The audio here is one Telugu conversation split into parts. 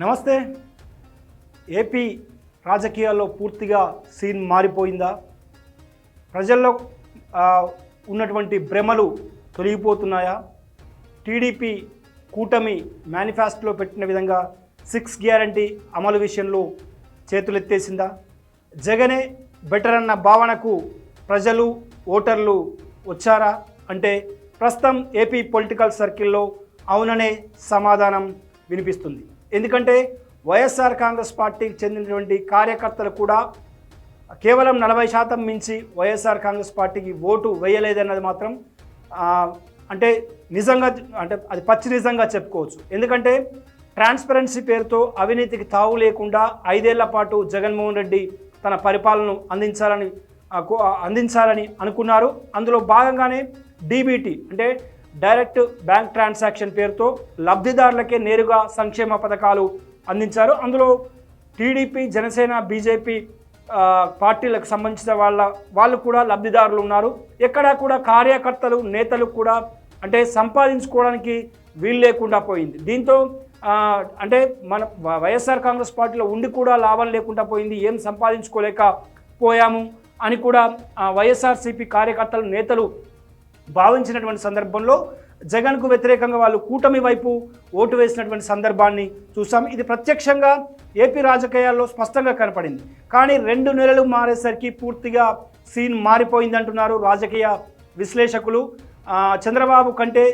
నమస్తే. ఏపీ రాజకీయాల్లో పూర్తిగా సీన్ మారిపోయిందా? ప్రజల్లో ఉన్నటువంటి భ్రమలు తొలగిపోతున్నాయా? టీడీపీ కూటమి మేనిఫెస్టోలో పెట్టిన విధంగా సిక్స్ గ్యారంటీ అమలు విషయంలో చేతులెత్తేసిందా? జగనే బెటర్ అన్న భావనకు ప్రజలు ఓటర్లు వచ్చారా? అంటే ప్రస్తుతం ఏపీ పొలిటికల్ సర్కిల్లో అవుననే సమాధానం వినిపిస్తుంది. ఎందుకంటే వైఎస్ఆర్ కాంగ్రెస్ పార్టీకి చెందినటువంటి కార్యకర్తలు కూడా కేవలం నలభై శాతం మించి వైఎస్ఆర్ కాంగ్రెస్ పార్టీకి ఓటు వేయలేదన్నది మాత్రం అంటే నిజంగా అంటే అది పచ్చి నిజంగా చెప్పుకోవచ్చు. ఎందుకంటే ట్రాన్స్పరెన్సీ పేరుతో అవినీతికి తావు లేకుండా ఐదేళ్ళ పాటు జగన్మోహన్ రెడ్డి తన పరిపాలనను అందించాలని అందించాలని అనుకున్నారు. అందులో భాగంగానే డీబీటీ అంటే డైరెక్ట్ బ్యాంక్ ట్రాన్సాక్షన్ పేరుతో లబ్ధిదారులకే నేరుగా సంక్షేమ పథకాలు అందించారు. అందులో టీడీపీ జనసేన బీజేపీ పార్టీలకు సంబంధించిన వాళ్ళ వాళ్ళు కూడా లబ్ధిదారులు ఉన్నారు. ఎక్కడా కూడా కార్యకర్తలు నేతలు కూడా అంటే సంపాదించుకోవడానికి వీలు లేకుండా పోయింది. దీంతో అంటే మన వైఎస్ఆర్ కాంగ్రెస్ పార్టీలో ఉండి కూడా లాభం లేకుండా పోయింది. ఏం సంపాదించుకోలేక పోయాము అని కూడా వైఎస్ఆర్సీపీ కార్యకర్తలు నేతలు భావించినటువంటి సందర్భంలో జగన్కు వ్యతిరేకంగా వాళ్ళు కూటమి వైపు ఓటు వేసినటువంటి సందర్భాన్ని చూసాం. ఇది ప్రత్యక్షంగా ఏపీ రాజకీయాల్లో స్పష్టంగా కనపడింది. కానీ రెండు నెలలు మారేసరికి పూర్తిగా సీన్ మారిపోయింది అంటున్నారు రాజకీయ విశ్లేషకులు. చంద్రబాబు కంటే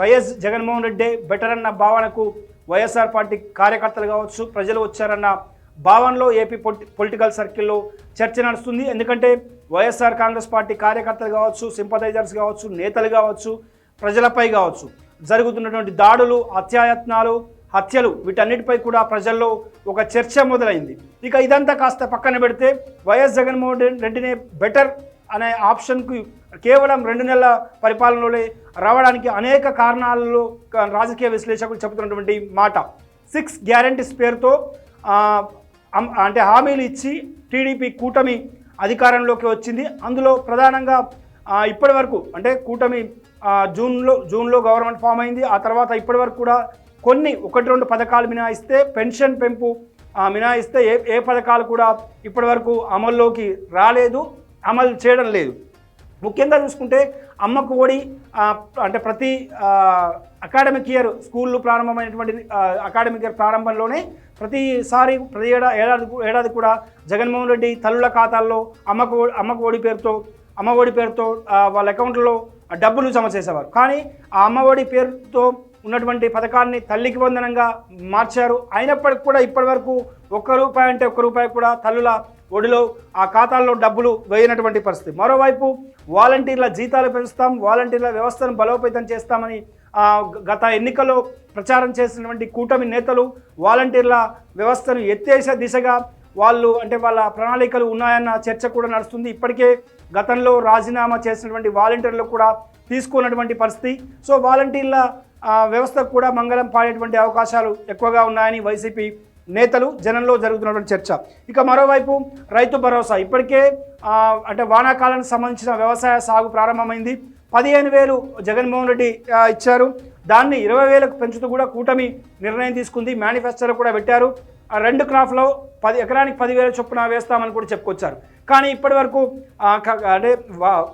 వైఎస్ జగన్మోహన్ రెడ్డి బెటర్ అన్న భావనకు వైఎస్ఆర్ పార్టీ కార్యకర్తలు కావచ్చు ప్రజలు వచ్చారన్న భావనలో ఏపీ పొలిటికల్ సర్కిల్లో చర్చ నడుస్తుంది. ఎందుకంటే వైఎస్ఆర్ కాంగ్రెస్ పార్టీ కార్యకర్తలు కావచ్చు సింపథైజర్స్ కావచ్చు నేతలు కావచ్చు ప్రజలపై కావచ్చు జరుగుతున్నటువంటి దాడులు అత్యాయత్నాలు హత్యలు వీటన్నిటిపై కూడా ప్రజల్లో ఒక చర్చ మొదలైంది. ఇక ఇదంతా కాస్త పక్కన పెడితే వైఎస్ జగన్మోహన్ రెడ్డినే బెటర్ అనే ఆప్షన్కి కేవలం రెండు నెలల పరిపాలనలో రావడానికి అనేక కారణాలలో రాజకీయ విశ్లేషకులు చెబుతున్నటువంటి మాట. సిక్స్ గ్యారంటీస్ పేరుతో అంటే హామీలు ఇచ్చి టీడీపీ కూటమి అధికారంలోకి వచ్చింది. అందులో ప్రధానంగా ఇప్పటి వరకు అంటే కూటమి జూన్లో జూన్లో గవర్నమెంట్ ఫామ్ అయింది. ఆ తర్వాత ఇప్పటి వరకు కూడా కొన్ని ఒకటి రెండు పథకాలు మినహాయిస్తే పెన్షన్ పెంపు మినహాయిస్తే ఏ ఏ పథకాలు కూడా ఇప్పటి వరకు అమల్లోకి రాలేదు అమలు చేయడం లేదు. ముఖ్యంగా చూసుకుంటే అమ్మకు ఓడి అంటే ప్రతి అకాడమిక్ ఇయర్ స్కూళ్ళు ప్రారంభమైనటువంటి అకాడమిక్ ఇయర్ ప్రారంభంలోనే ప్రతిసారి ప్రతి ఏడా ఏడాది ఏడాది కూడా జగన్మోహన్ రెడ్డి తల్లుల ఖాతాల్లో అమ్మకు అమ్మకు ఓడి పేరుతో అమ్మ ఒడి పేరుతో వాళ్ళ అకౌంట్లో డబ్బులు జమ చేసేవారు. కానీ ఆ అమ్మ ఒడి పేరుతో ఉన్నటువంటి పథకాన్ని తల్లికి వందనంగా మార్చారు. అయినప్పటికీ కూడా ఇప్పటివరకు ఒక్క రూపాయి అంటే ఒక్క రూపాయి కూడా తల్లుల ఒడిలో ఆ ఖాతాల్లో డబ్బులు వేయనటువంటి పరిస్థితి. మరోవైపు వాలంటీర్ల జీతాలు పెంచుతాం వాలంటీర్ల వ్యవస్థను బలోపేతం చేస్తామని గత ఎన్నికల్లో ప్రచారం చేసినటువంటి కూటమి నేతలు వాలంటీర్ల వ్యవస్థను ఎత్తేసే దిశగా వాళ్ళు అంటే వాళ్ళ ప్రణాళికలు ఉన్నాయన్న చర్చ కూడా నడుస్తుంది. ఇప్పటికే గతంలో రాజీనామా చేసినటువంటి వాలంటీర్లు కూడా తీసుకున్నటువంటి పరిస్థితి. సో వాలంటీర్ల వ్యవస్థకు కూడా మంగళం పాడేటువంటి అవకాశాలు ఎక్కువగా ఉన్నాయని వైసీపీ నేతలు జనంలో జరుగుతున్నటువంటి చర్చ. ఇక మరోవైపు రైతు భరోసా. ఇప్పటికే అంటే వానాకాలానికి సంబంధించిన వ్యవసాయ సాగు ప్రారంభమైంది. పదిహేను వేలు జగన్మోహన్ రెడ్డి ఇచ్చారు. దాన్ని ఇరవై వేలకు పెంచుతూ కూడా కూటమి నిర్ణయం తీసుకుంది. మేనిఫెస్టోలో కూడా పెట్టారు. ఆ రెండు క్రాఫ్లో పది ఎకరానికి పదివేల చొప్పున వేస్తామని కూడా చెప్పుకొచ్చారు. కానీ ఇప్పటి వరకు అంటే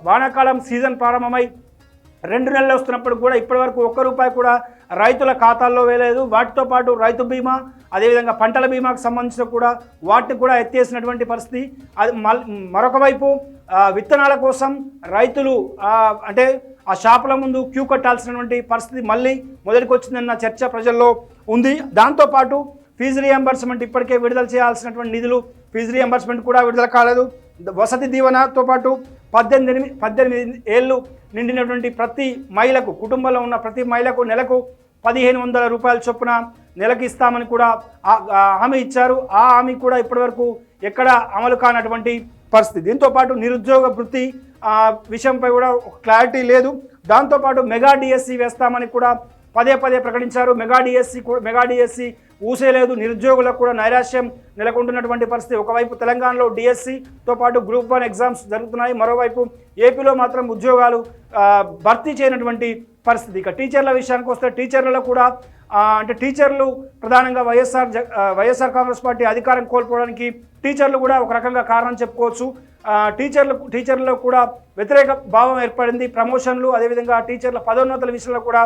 వానాకాలం సీజన్ ప్రారంభమై రెండు నెలలు వస్తున్నప్పుడు కూడా ఇప్పటివరకు ఒక్క రూపాయి కూడా రైతుల ఖాతాల్లో వేయలేదు. వాటితో పాటు రైతు బీమా అదేవిధంగా పంటల బీమాకు సంబంధించిన కూడా వాటిని కూడా ఎత్తేసినటువంటి పరిస్థితి. అది మల్ మరొక వైపు విత్తనాల కోసం రైతులు అంటే ఆ షాపుల ముందు క్యూ కట్టాల్సినటువంటి పరిస్థితి మళ్ళీ మొదటికి వచ్చిందన్న చర్చ ప్రజల్లో ఉంది. దాంతోపాటు ఫీజు రియంబర్స్మెంట్ ఇప్పటికే విడుదల చేయాల్సినటువంటి నిధులు ఫీజు రియంబర్స్మెంట్ కూడా విడుదల కాలేదు. వసతి దీవెనతో పాటు పద్దెనిమిది పద్దెనిమిది ఏళ్ళు నిండినటువంటి ప్రతి మహిళకు కుటుంబంలో ఉన్న ప్రతి మహిళకు నెలకు పదిహేను వందల రూపాయల చొప్పున నెలకు ఇస్తామని కూడా హామీ ఇచ్చారు. ఆ హామీ కూడా ఇప్పటివరకు ఎక్కడ అమలు కానటువంటి పరిస్థితి. దీంతోపాటు నిరుద్యోగ వృత్తి విషయంపై కూడా ఒక క్లారిటీ లేదు. దాంతోపాటు మెగా డిఎస్సి వేస్తామని కూడా పదే పదే ప్రకటించారు. మెగా డిఎస్సి మెగా డిఎస్సి ఊసే లేదు నిరుద్యోగులకు కూడా నైరాశ్యం నెలకొంటున్నటువంటి పరిస్థితి. ఒకవైపు తెలంగాణలో డిఎస్సితో పాటు గ్రూప్ వన్ ఎగ్జామ్స్ జరుగుతున్నాయి. మరోవైపు ఏపీలో మాత్రం ఉద్యోగాలు భర్తీ చేయనటువంటి పరిస్థితి. ఇక టీచర్ల విషయానికి వస్తే టీచర్లలో కూడా అంటే టీచర్లు ప్రధానంగా వైఎస్ఆర్ జ- వైఎస్ఆర్ కాంగ్రెస్ పార్టీ అధికారం కోల్పోవడానికి టీచర్లు కూడా ఒక రకంగా కారణం చెప్పుకోవచ్చు. టీచర్లు టీచర్లలో కూడా వ్యతిరేక భావం ఏర్పడింది. ప్రమోషన్లు అదేవిధంగా టీచర్ల పదోన్నతుల విషయంలో కూడా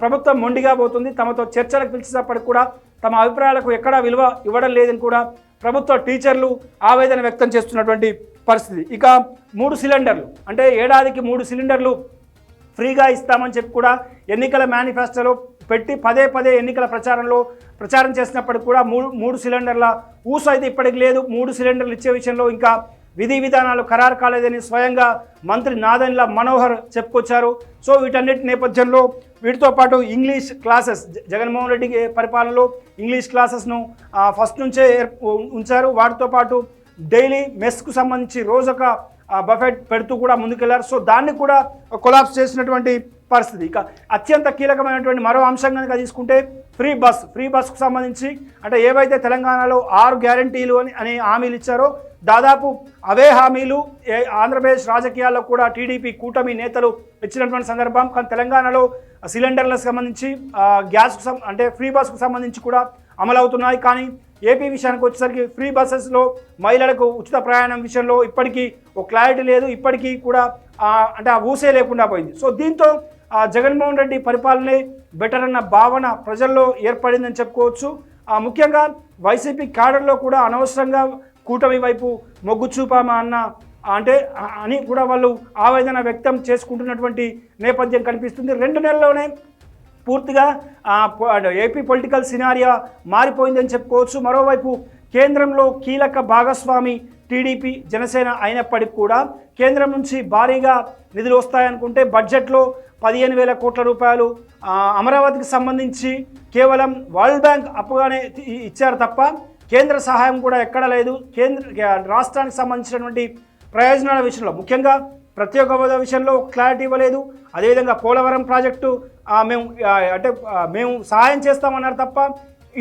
ప్రభుత్వం మొండిగా పోతుంది. తమతో చర్చలకు పిలిచినప్పటికి కూడా తమ అభిప్రాయాలకు ఎక్కడా విలువ ఇవ్వడం లేదని కూడా ప్రభుత్వ టీచర్లు ఆవేదన వ్యక్తం చేస్తున్నటువంటి పరిస్థితి. ఇక మూడు సిలిండర్లు అంటే ఏడాదికి మూడు సిలిండర్లు ఫ్రీగా ఇస్తామని చెప్పి కూడా ఎన్నికల మేనిఫెస్టోలో పెట్టి పదే పదే ఎన్నికల ప్రచారంలో ప్రచారం చేసినప్పటికి కూడా మూడు మూడు సిలిండర్ల ఊసు అయితే ఇప్పటికి లేదు. మూడు సిలిండర్లు ఇచ్చే విషయంలో ఇంకా విధి విధానాలు ఖరారు కాలేదని స్వయంగా మంత్రి నాదన్ల మనోహర్ చెప్పుకొచ్చారు. సో వీటన్నిటి నేపథ్యంలో వీటితో పాటు ఇంగ్లీష్ క్లాసెస్ జగన్మోహన్ రెడ్డి పరిపాలనలో ఇంగ్లీష్ క్లాసెస్ను ఫస్ట్ నుంచే ఉంచారు. వాటితో పాటు డైలీ మెస్కు సంబంధించి రోజొక బఫెట్ పెడుతూ కూడా ముందుకెళ్ళారు. సో దాన్ని కూడా కొలాప్స్ చేసినటువంటి పరిస్థితి. ఇక అత్యంత కీలకమైనటువంటి మరో అంశం కనుక తీసుకుంటే ఫ్రీ బస్ ఫ్రీ బస్కు సంబంధించి అంటే ఏవైతే తెలంగాణలో ఆరు గ్యారంటీలు అని అనే హామీలు ఇచ్చారో దాదాపు అవే హామీలు ఏ- ఆంధ్రప్రదేశ్ రాజకీయాల్లో కూడా టీడీపీ కూటమి నేతలు ఇచ్చినటువంటి సందర్భం. కానీ తెలంగాణలో సిలిండర్లకు సంబంధించి గ్యాస్కు సం అంటే ఫ్రీ బస్కు సంబంధించి కూడా అమలవుతున్నాయి. కానీ ఏపీ విషయానికి వచ్చేసరికి ఫ్రీ బస్సెస్లో మహిళలకు ఉచిత ప్రయాణం విషయంలో ఇప్పటికీ ఒక క్లారిటీ లేదు. ఇప్పటికీ కూడా అంటే ఆ ఊసే లేకుండా పోయింది. సో దీంతో ఆ, జగన్మోహన్ రెడ్డి పరిపాలనే బెటర్ అన్న భావన ప్రజల్లో ఏర్పడిందని చెప్పుకోవచ్చు. ముఖ్యంగా వైసీపీ క్యాడర్లో కూడా అనవసరంగా కూటమి వైపు మొగ్గు చూపామా అన్న అంటే అని కూడా వాళ్ళు ఆవేదన వ్యక్తం చేసుకుంటున్నటువంటి నేపథ్యం కనిపిస్తుంది. రెండు నెలల్లోనే పూర్తిగా ఏపీ పొలిటికల్ సినారియా మారిపోయిందని చెప్పుకోవచ్చు. మరోవైపు కేంద్రంలో కీలక భాగస్వామి టీడీపీ జనసేన అయినప్పటికీ కూడా కేంద్రం నుంచి భారీగా నిధులు వస్తాయనుకుంటే బడ్జెట్లో పదిహేను వేల కోట్ల రూపాయలు అమరావతికి సంబంధించి కేవలం వరల్డ్ బ్యాంక్ అప్పుగానే ఇచ్చారు తప్ప కేంద్ర సహాయం కూడా ఎక్కడ లేదు. కేంద్ర రాష్ట్రానికి సంబంధించినటువంటి ప్రయోజనాల విషయంలో ముఖ్యంగా ప్రత్యేక హోదా విషయంలో ఒక క్లారిటీ ఇవ్వలేదు. అదేవిధంగా పోలవరం ప్రాజెక్టు మేము అంటే మేము సహాయం చేస్తామన్నారు తప్ప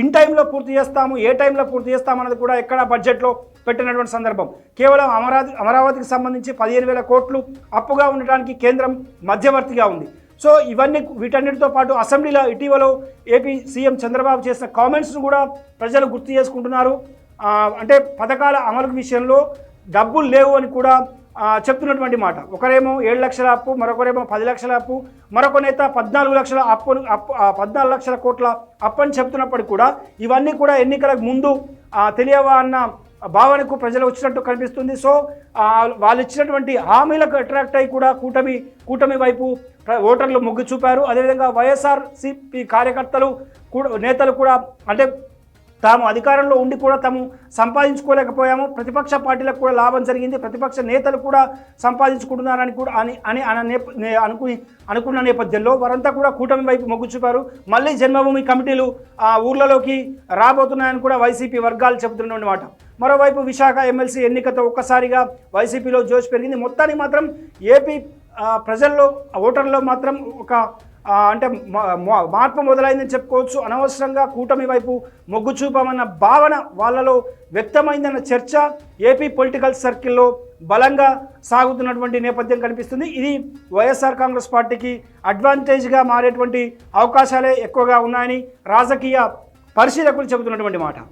ఇన్ టైంలో పూర్తి చేస్తాము ఏ టైంలో పూర్తి చేస్తామన్నది కూడా ఎక్కడ బడ్జెట్లో పెట్టినటువంటి సందర్భం. కేవలం అమరావతి అమరావతికి సంబంధించి పదిహేను వేల కోట్లు అప్పుగా ఉండటానికి కేంద్రం మధ్యవర్తిగా ఉంది. సో ఇవన్నీ వీటన్నిటితో పాటు అసెంబ్లీలో ఇటీవల ఏపీ సీఎం చంద్రబాబు చేసిన కామెంట్స్ను కూడా ప్రజలు గుర్తు చేసుకుంటున్నారు. అంటే పథకాల అమలు విషయంలో డబ్బులు లేవు అని కూడా చెప్తున్నటువంటి మాట. ఒకరేమో ఏడు లక్షల అప్పు మరొకరేమో పది లక్షల అప్పు మరొక నేత పద్నాలుగు లక్షల అప్పు అప్పు పద్నాలుగు లక్షల కోట్ల అప్పు అని చెప్తున్నప్పటికీ కూడా ఇవన్నీ కూడా ఎన్నికలకు ముందు తెలియవా అన్న భావనకు ప్రజలు వచ్చినట్టు కనిపిస్తుంది. సో వాళ్ళు ఇచ్చినటువంటి హామీలకు అట్రాక్ట్ అయి కూడా కూటమి కూటమి వైపు ఓటర్లు మొగ్గు చూపారు. అదేవిధంగా వైఎస్ఆర్ సిపి కార్యకర్తలు కూడా నేతలు కూడా అంటే తాము అధికారంలో ఉండి కూడా తాము సంపాదించుకోలేకపోయాము. ప్రతిపక్ష పార్టీలకు కూడా లాభం జరిగింది. ప్రతిపక్ష నేతలు కూడా సంపాదించుకుంటున్నారని కూడా అని అని అనుకుని అనుకున్న నేపథ్యంలో వారంతా కూడా కూటమి వైపు మొగ్గు చూపారు. మళ్ళీ జన్మభూమి కమిటీలు ఆ ఊర్లలోకి రాబోతున్నాయని కూడా వైసీపీ వర్గాలు చెబుతున్నమాట మరోవైపు విశాఖ ఎమ్మెల్సీ ఎన్నికతో ఒక్కసారిగా వైసీపీలో జోష్ పెరిగింది. మొత్తానికి మాత్రం ఏపీ ప్రజల్లో ఓటర్లో మాత్రం ఒక అంటే మార్పు మొదలైందని చెప్పుకోవచ్చు. అనవసరంగా కూటమి వైపు మొగ్గు చూపమన్న భావన వాళ్ళలో వ్యక్తమైందన్న చర్చ ఏపీ పొలిటికల్ సర్కిల్లో బలంగా సాగుతున్నటువంటి నేపథ్యం కనిపిస్తుంది. ఇది వైఎస్ఆర్ కాంగ్రెస్ పార్టీకి అడ్వాంటేజ్గా మారేటువంటి అవకాశాలే ఎక్కువగా ఉన్నాయని రాజకీయ పరిశీలకులు చెబుతున్నటువంటి మాట.